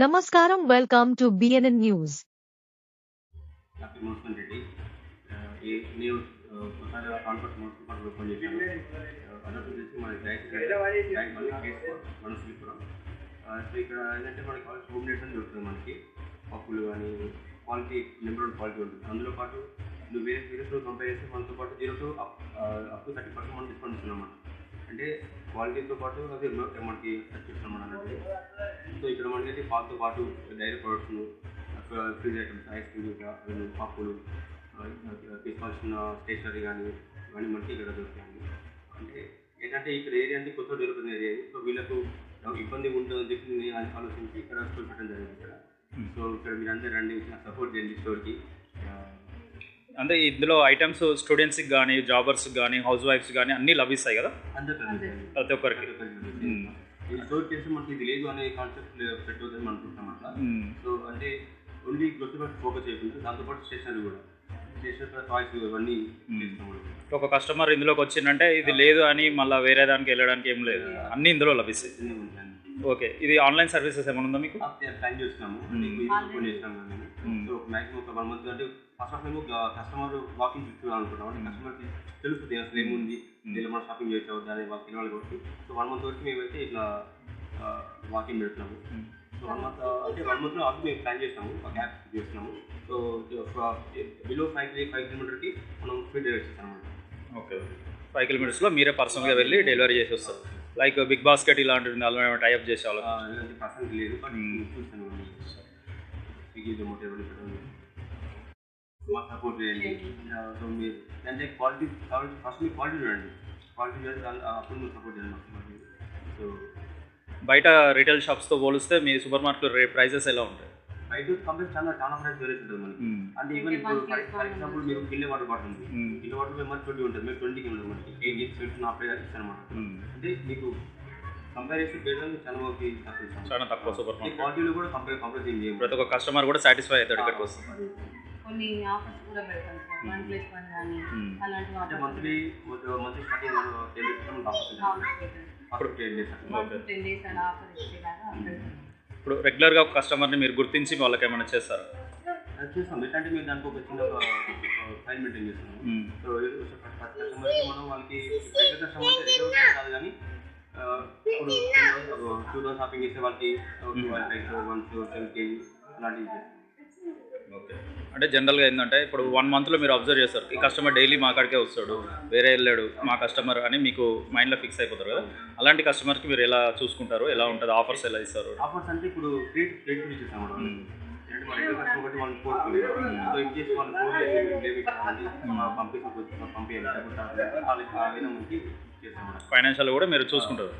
నమస్కారం welcome to BNN news నా పేరు మోహన్ రెడ్డి ఆ, ఈ- నేను ఆ, ఒకసారి కాన్ఫరెన్స్ మోహన్ పాటు ఓపెన్ చేశాను అదొకటి వచ్చి మన బ్యాంక్ మన శ్రీపురం సో ఇక్కడ ఏంటంటే మనకి కావాల్సిన హోమ్ నెట్ దొరుకుతుంది మనకి. పప్పులు కానీ క్వాలిటీ నెంబర్ వన్ క్వాలిటీ ఉంటుంది. అందులో పాటు నువ్వు వేరే వేరేతో కంపేర్ చేస్తే మనతో పాటు zero to up up to thirty percent మనం డిస్కౌంట్ ఇస్తున్నాం అంటే క్వాలిటీతో పాటు అది మనకి ఇస్తున్నాం అన్నట్టు సో ఇక్కడ మనకైతే పాలతో పాటు dairy products fridge items ice cream పప్పులు ఆ, తీసుకోవాల్సిన స్టేషనరీ కానీ ఇవన్నీ మనకి ఇక్కడ దొరుకుతాయి. అంటే ఏంటంటే ఇక్కడ ఏరియా అంటే కొత్త డెవలప్ ఏరియా. సో వీళ్ళకు ఇబ్బంది ఉంటుందని చెప్పి నేను ఆలోచించి ఇక్కడ స్టోర్ పెట్టడం జరిగింది ఇక్కడ. సో ఇక్కడ మీరు అందరూ రండి సపోర్ట్ చేయండి స్టోర్కి. అంటే ఇందులో ఐటమ్స్ స్టూడెంట్స్కి కానీ జాబర్స్కి కానీ హౌస్ వైఫ్స్ కానీ అన్నీ లభిస్తాయి కదా? ప్రతి ఒక్కరికి. స్టోర్ చేస్తే మనకి ఇది లేదు అనే కాన్సెప్ట్ పెట్టవద్దని మనం అనుకుంటాం అట్లా. సో అంటే ఓన్లీ గ్రోత్ బట్టి ఫోకస్ చేయకుండా దాంతోపాటు స్టేషనరీ కూడా. స్టేషనరీ టాయ్స్ ఇవన్నీ చేస్తాం మనం. ఒక కస్టమర్ ఇందులోకి వచ్చిందంటే ఇది లేదు అని మళ్ళీ వేరే దానికి వెళ్ళడానికి ఏం లేదు. అన్నీ ఇందులో లభిస్తాయి. ఓకే ఇది ఆన్లైన్ సర్వీసెస్ ఏమైనా ఉందా మీకు? ప్లాన్ చేస్తున్నాము. మాక్సిమం ఒక వన్ మంత్ అంటే ఫస్ట్ ఆఫ్ మేము కస్టమర్ వాకింగ్ చూసుకోవాలనుకుంటాం అంటే కస్టమర్కి తెలుస్తుంది అసలు ఏముంది దీనిలో మనం షాపింగ్ చేయొచ్చు దాని వాళ్ళకి తెలియాలి కాబట్టి సో వన్ మంత్ వరకు మేమైతే ఇట్లా వాకింగ్ పెడుతున్నాము సో వన్ మంత్ అంటే వన్ మంత్లో ఆల్రెడీ మేము ప్లాన్ చేసినాము ఒక యాప్ చేస్తున్నాము సో బిలో ఫైవ్ ఫైవ్ కిలోమీటర్కి మనం స్పీడ్ డెలివరీ చేస్తాం అనమాట ఓకే ఫైవ్ కిలోమీటర్స్లో మీరే పర్సనల్గా వెళ్ళి డెలివరీ చేసి వస్తారు. లైక్ బిగ్ బాస్కెట్ ఇలాంటివి అందులో ఏమైనా టైప్ చేసేవాళ్ళు? ఇలాంటి పర్సెంట్ లేదు బట్. చూస్తాను స్విగ్గీ జొమాటో ఎవరి మాకు సపోర్ట్ చేయండి. సో మీరు అంటే క్వాలిటీ ఫస్ట్ మీరు క్వాలిటీ చూడండి. క్వాలిటీ చూడండి అప్పుడు మీరు సపోర్ట్ చేయండి మాకు. సో బయట రీటైల్ షాప్స్తో పోలిస్తే మీ సూపర్ మార్కెట్ రేట్ ప్రైసెస్ ఎలా ఉంటాయి? బయట కంపెనీ చాలా చాలా ప్రైస్ వేరే ఉంటుంది మనకి. అంటే ఈవెన్ ఇప్పుడు ఫర్ ఎగ్జాంపుల్ మీరు కిలో వాటర్ బాటిల్ ఉంది. కిలో వాటర్ మేము ట్వంటీ ఉంటుంది. మేము ట్వంటీకి ఉంటుంది మనకి. ఎయిట్ ఎయిట్ సెవెంటీ నా ప్రైస్ ఇస్తాను అనమాట అంటే మీకు కంపేర్ చేసి బేటర్ చాలా తక్కువ చాలా తక్కువ సూపర్ క్వాలిటీలో కూడా కంపేర్ కంపేర్ చేయం ప్రతి ఒక్క కస్టమర్ కూడా సాటిస్ఫై అవుతాడు ఇక్కడికి వస్తుంది కొన్ని ఆఫర్స్ కూడా పెడతాం సార్. వన్ ప్లస్ వన్ కానీ మ్మ్. అలాంటి అంటే ఆఫర్స్ మంత్లీ టెన్ డేస్ అలా ఆఫర్ ఇచ్చేలాగా. ఇప్పుడు రెగ్యులర్గా ఒక కస్టమర్ని మీరు గుర్తించి వాళ్ళకి ఏమైనా చేస్తారు? చేస్తాం. ఎట్లా అంటే మీరు దానికి ఒక చిన్న ఫైల్ మెయింటైన్ చేస్తాము సో కస్టమర్కి మనం వాళ్ళకి రెగ్యులర్ కస్టమర్ అంటే రెగ్యులర్ కాదు కానీ ఇప్పుడు టూ థౌసండ్ షాపింగ్ చేసే వాళ్ళకి వన్ టూ టెన్ కేజీ అలాంటివి చేస్తాం. ఓకే అంటే జనరల్గా ఏంటంటే ఇప్పుడు వన్ మంత్లో మీరు అబ్జర్వ్ చేస్తారు ఈ కస్టమర్ డైలీ మా కాడికే వస్తాడు వేరే వెళ్ళాడు మా కస్టమర్ అని మీకు మైండ్లో ఫిక్స్ అయిపోతారు కదా అలాంటి కస్టమర్కి మీరు ఎలా చూసుకుంటారు ఎలా ఉంటుంది ఆఫర్స్ ఎలా ఇస్తారు ఆఫర్స్ అంటే ఇప్పుడు సో ఇన్ కేసు పంపించాలి ఫైనాన్షియల్ కూడా మీరు చూసుకుంటారు